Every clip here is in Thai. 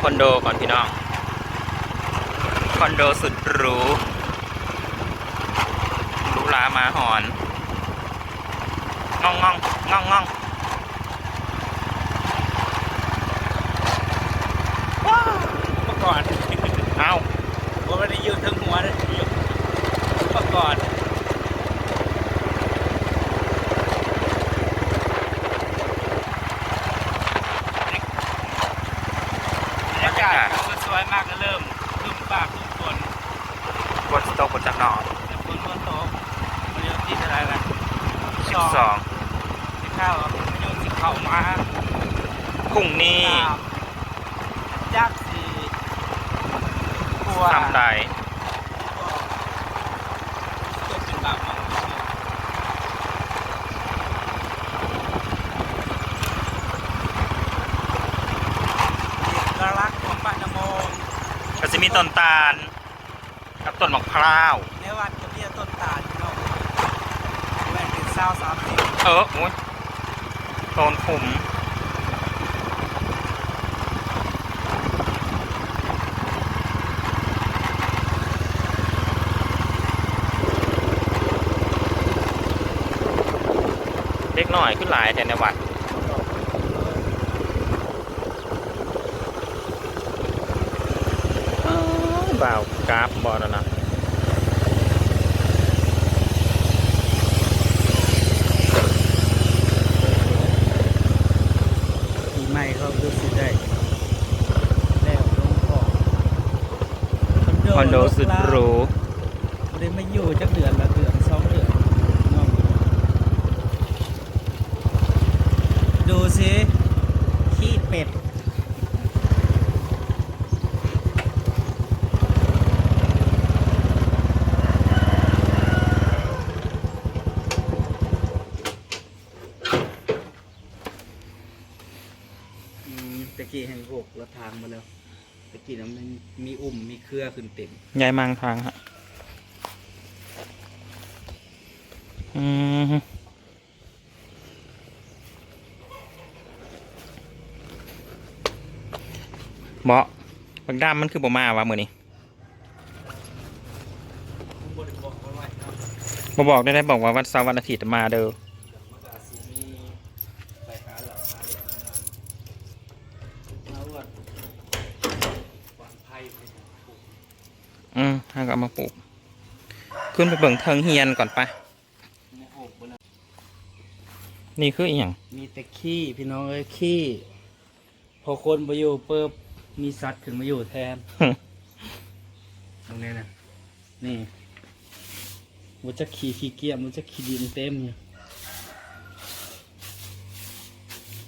คอนโดก่อนพี่น้อง คอนโดสุดหรูรูหรามาหอนง่องง่องง่องง่องว้าวเมื่อก่อน เอาว่าไม่ได้ยืนทั้งหัวเลยเมื่อก่อนบรรยากาศมันสวยมากก็เริ่มขึ้นฟ้าขึ้นฝน บนสโต๊ะบนจักรนอน แต่ฝนฝนตกมันเริ่มที่อะไรล่ะ สิบสองที่ข้าวมันโยนสิเข้ามาพรุ่งนี้ตามยักษ์สีกลัวทำไรตกเป็นบาปของชีวิตเอกลักษณ์ของบ้านนโมงก็จะมีต้นตาล กับต้นมะพร้าว ในวัดก็มีต้นตาลพี่น้องแห วนเป็นเศร้าสามสิบเออโอ้ยโตนขุมเล็กหน่อยขึ้นหลายแต่ในวัดบ่าวกราฟบอลนะ ปีใหม่เขาดูสิได้ แล้วลงของ คอนโดสุดหรูบ่ได้มาอยู่จักเดือนละเดือนสองเดือนเนาะดูสิขี้เป็ดอืมตะกี้แห่งหกแล้วทางมาแล้วตะกี้นั้นมันมีอุ่มมีเครือขึ้นเต็มยายมังทางฮะอืมเบาะบักดามมันคือบ่มาวะมือนี้ผมบริบอกไว้ไว้เนาะบ่บอกได้ได้บอกว่าวันเสาร์วันอาทิตย์มาเด้อ มันก็อาจสิมีไปหาเหล่าหาเหล่ามาวัดวางไพ่ไปนะปลูก อืมให้ก็เอามาปลูก ขึ้นไปเบิ่งเทิงเฮียนก่อนไปในโอบนนะนี่คืออีหยังมีแต่ขี้พี่น้องเอ้ยขี้พอคนมาอยู่เปิบมีสัตว์ขึ้นมาอยู่แทน ตรงนี้นะนี่มันจะขี่ขี้เกียจมันจะขี่ดินเต็มเนี่ย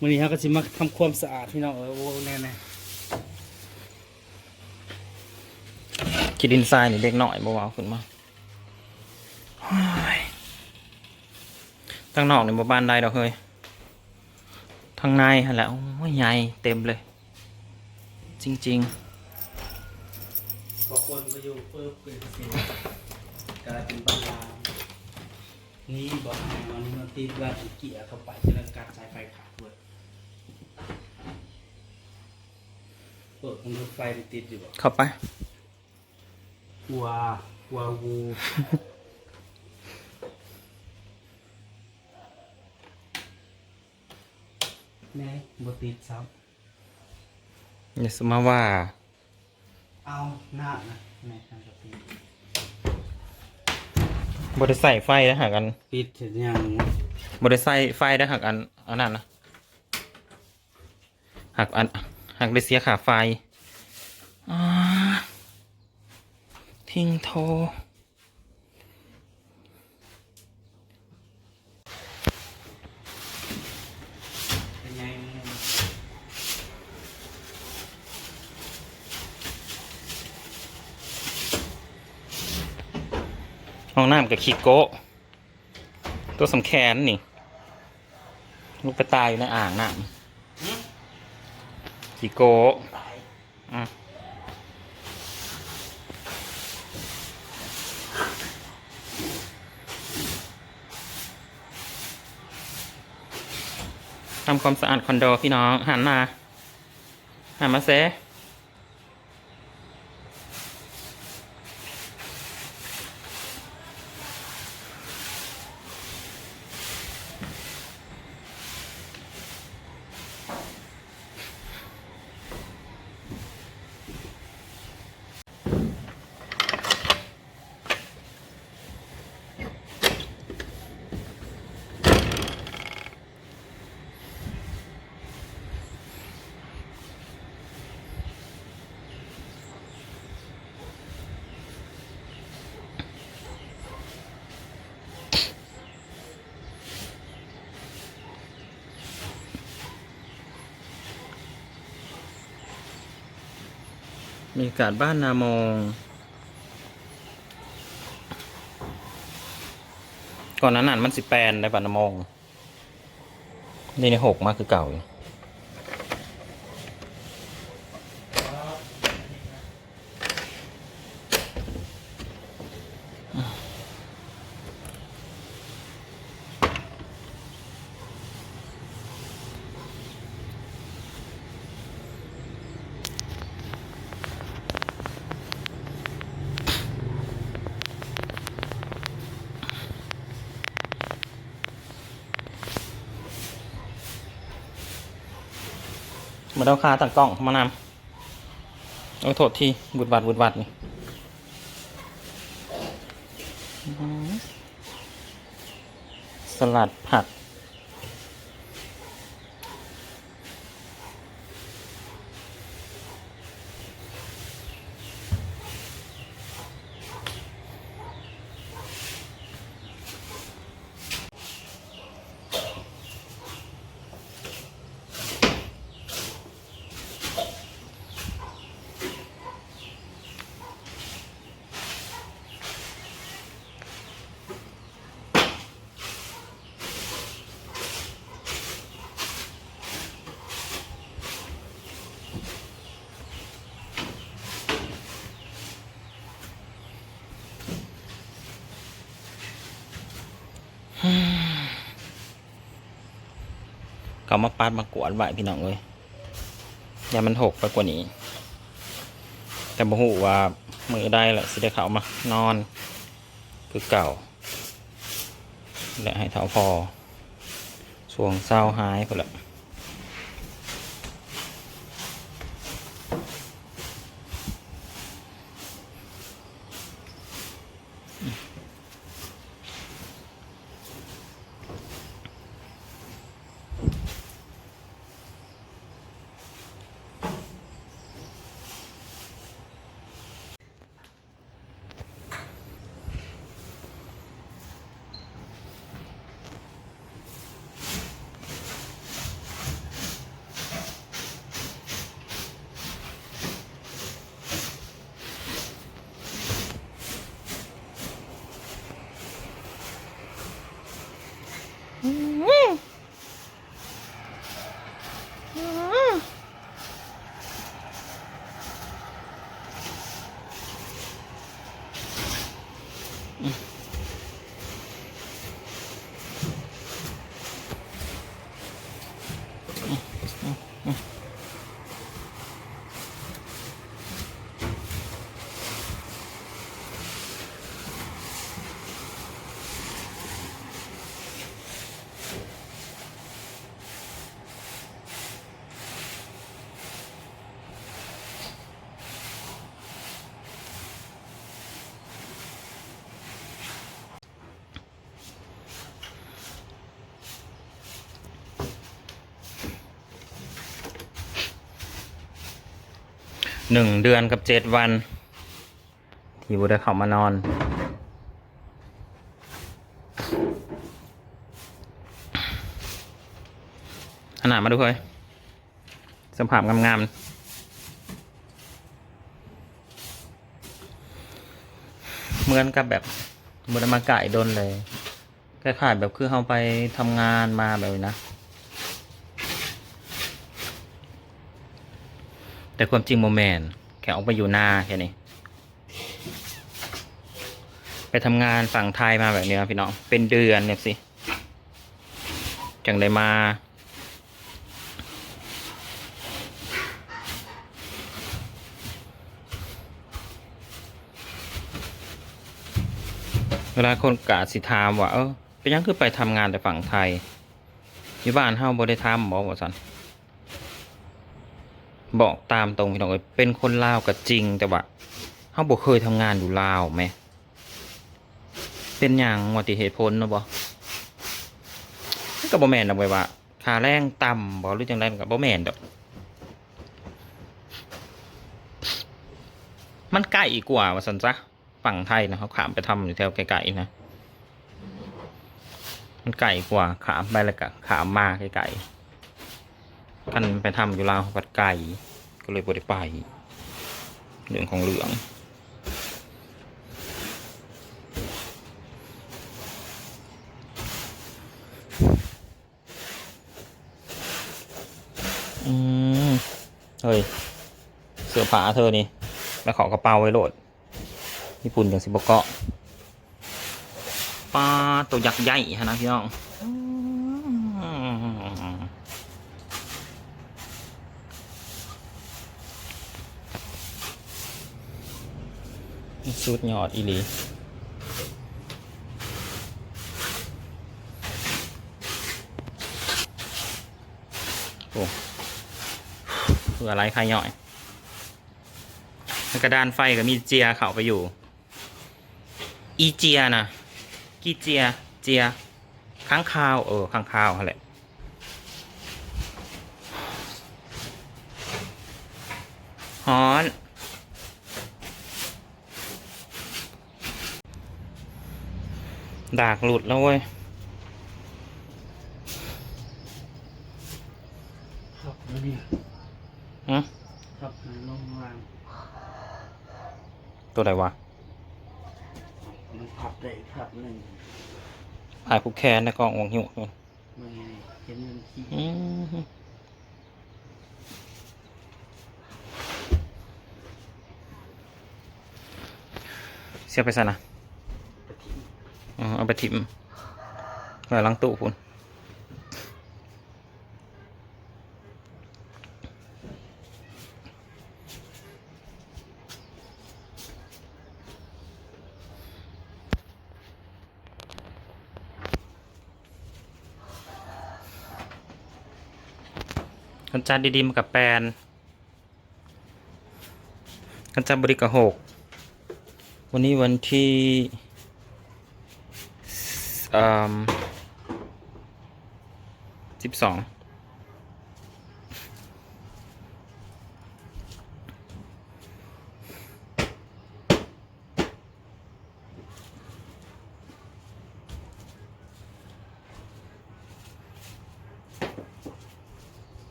วันนี้เขาก็จะมาทำความสะอาดพี่น้องเออโอ้แน่แน่ กินดินทรายนี่เด็กหน่อยบ่เว้าขึ้นมาโอ้ยตั้งนอกนี่บ่บ้านใดดอกเฮ้ยทางในหั่นแหละโอ้ยใหญ่เต็มเลย จริงพอคนมาอยู่เปิบเป็นสิกลายเป็นบ้านร้างนี่บอกให้มันมาติดว่าอีเกียเข้าไปจะเริ่มการสายไฟขาดด้วยเปิดมันรถไฟมันติดอยู่บ่ๆเข้าไป ว้าวาวูแม่บติดซ้อย่าสมาว่าำเอาหน้านะแม่ทำบติดบได้ใส่ไฟได้หักกัน ปิดเสร็จยังบได้ใส่ไฟได้หักอันอันนั้นนะหักอันหักได้เสียขาไฟอ่า ทิ้งโทรเป็นไงมึงห้องน้ำกับขี้โกะตัวสำแคนนี่ ลูกไปตายอยู่ในอ่างน้ำขี้โกะตายอะ ทำความสะอาดคอนโดพี่น้องหันมาหันมาเซ บรรยากาศบ้านนามอง ก่อนนั้นน่นมันสิแปนได้บ้านนามอง นี่ในหกมากคือเก่าอยู่ มาเดาคาตั้งกล้องมานำเอาโทษทีบุดบัดบุดบัดนี่อื้อหือสลัดผัก เขามาปัดมากวาดไว้พี่น้องเลยอย่ามันหกไปกว่านี้ แต่บ่หูว่ามือได้แหละสิได้เขามานอน คือเก่า และให้เท้าพอสวงเศร้าหายไปละ หนึ่งเดือนกับเจ็ดวัน ที่บุได้เข้ามานอน ขนาดมาดูเลยสภาพงามๆเหมือนกับแบบบุดมาไก่ดนเลยคล้ายๆแบบคือเขาไปทำงานมาแบบนี้นะ แต่ความจริงโมแมนแค่ออกไปอยู่หน้าแค่นี้ไปทำงานฝั่งไทยมาแบบนี้นะพี่น้อง เป็นเดือนเนี่ยสิ จังได้มา เวลาคนกาสิถามว่า เออเป็นยังคือไปทำงานแต่ฝั่งไทยอยู่บ้านเฮาบ่ได้ทำบอกว่าสัน บอกตามตรงพี่น้องเอ้ยเป็นคนลาวก็จริงแต่ว่าเขาบอกเคยทำงานอยู่ลาวไหมเป็นอย่างวัติเหตุผลเนาะบ่มันก็บ่แม่นดอกไว้ว่าค่าแรงต่ำบ่หรือจังไดมันก็บ่แม่นดอกมันใกล้กว่าว่าซั่นซะฝั่งไทยนะเขาขามไปทำอยู่แถวไกลๆนะมันไกลกว่าขามไปแล้วก็ขามมาไกลๆ กันไปทำอยู่ลาวปัดไก่ก็เลยบ่ได้ไปเรื่องของเหลืองอืมเฮ้ย เสื้อผ้าเธอนี่ แล้วขอกระเป๋าไว้โหลดญี่ปุ่นอย่างสิบเกาะปลาตัวยักษ์ใหญ่ฮะนะพี่น้อง สุดยอดอีหลีโอ้เพื่ออะไรใครย่อยกระดานไฟก็มีเจียเข้าไปอยู่ อีเจียนะกีเจีย เจียข้างคาว เออข้างคาวนั่นแหละฮอน ดากหลุดแล้วเว้ยครับแล้วนี่ฮะครับลงวางตัวไหนวะมันพับได้อีกพับหนึ่งพายผู้แคนแล้วก็องหิวนู่นมันไงเห็นมันขี้อืมเสียไปซะนะตะกี้อ๋อ เอาไปทิมไว้หลังตู้คุณกันจานดีๆมากับแปนกันจานบริกะหก วันนี้วันที่ สิบสอง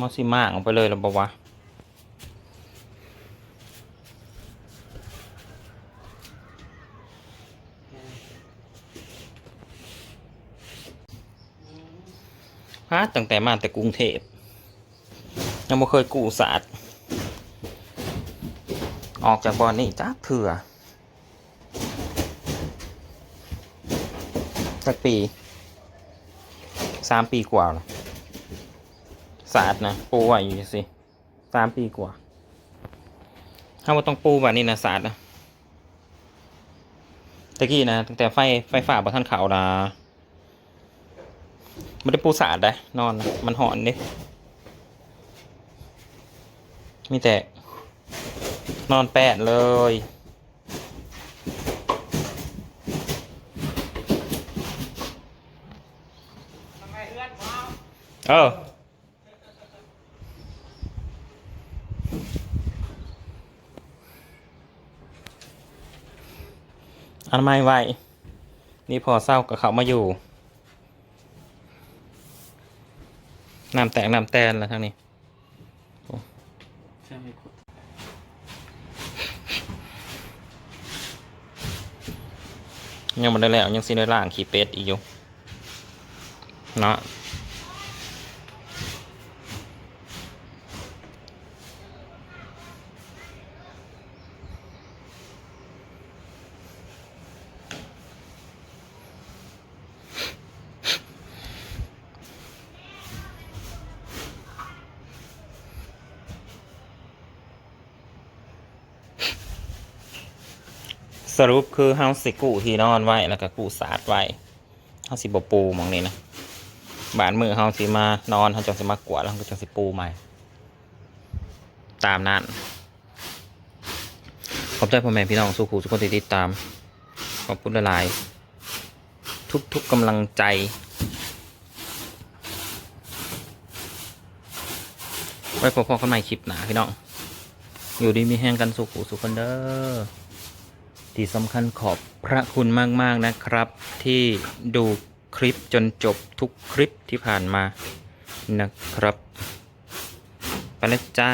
มอสิมากออกไปเลยหรอบอกวะ ฮะตั้งแต่มาแต่กรุงเทพยังไม่เคยกู้ศาสตร์ออกจากบอลนี่จ้าเถื่อสักปีสามปีกว่าล้วศาสตร์นะปูไว้อยู่สิสามปีกว่าถ้าว่าต้องปูแบบนี้นะศาสตร์นะตะกี้นะตั้งแต่ไฟไฟฟ้าบนท่านเขานะ ไม่ได้ปูสาดได้นอน มันหอนดิมีแต่ นอนแปดเลย เอออันไม่ไหวนี่พอเศร้ากับเขามาอยู่ น้ำแตกน้ำแตนแล้วทางนี้ใช่ไหมคุณยังมันได้แล้วยังซีได้ล่างขี่เป็ดอีกอยู่เนาะ สรุปคือเฮาสิกู้ที่นอนไว้แล้วก็กู้สาดไว้เฮาสิบปูหมองนี้นะบานมือเฮาสิมานอนเฮาจังสิมากวาดแล้วเฮาก็จังสิปูใหม่ ตามนั้นขอบใจพ่อแม่พี่น้องสู้ครูทุกคนที่ติดตาม ขอบคุณหลายๆทุกๆกำลังใจ ไว้พบกันใหม่คลิปหนาพี่น้อง อยู่ดีมีแห้งกันสุขหูสุขคนเด้อ ที่สำคัญขอบพระคุณมาก ๆ นะครับ ที่ดูคลิปจนจบทุกคลิปที่ผ่านมานะครับ ไปแลยจ้า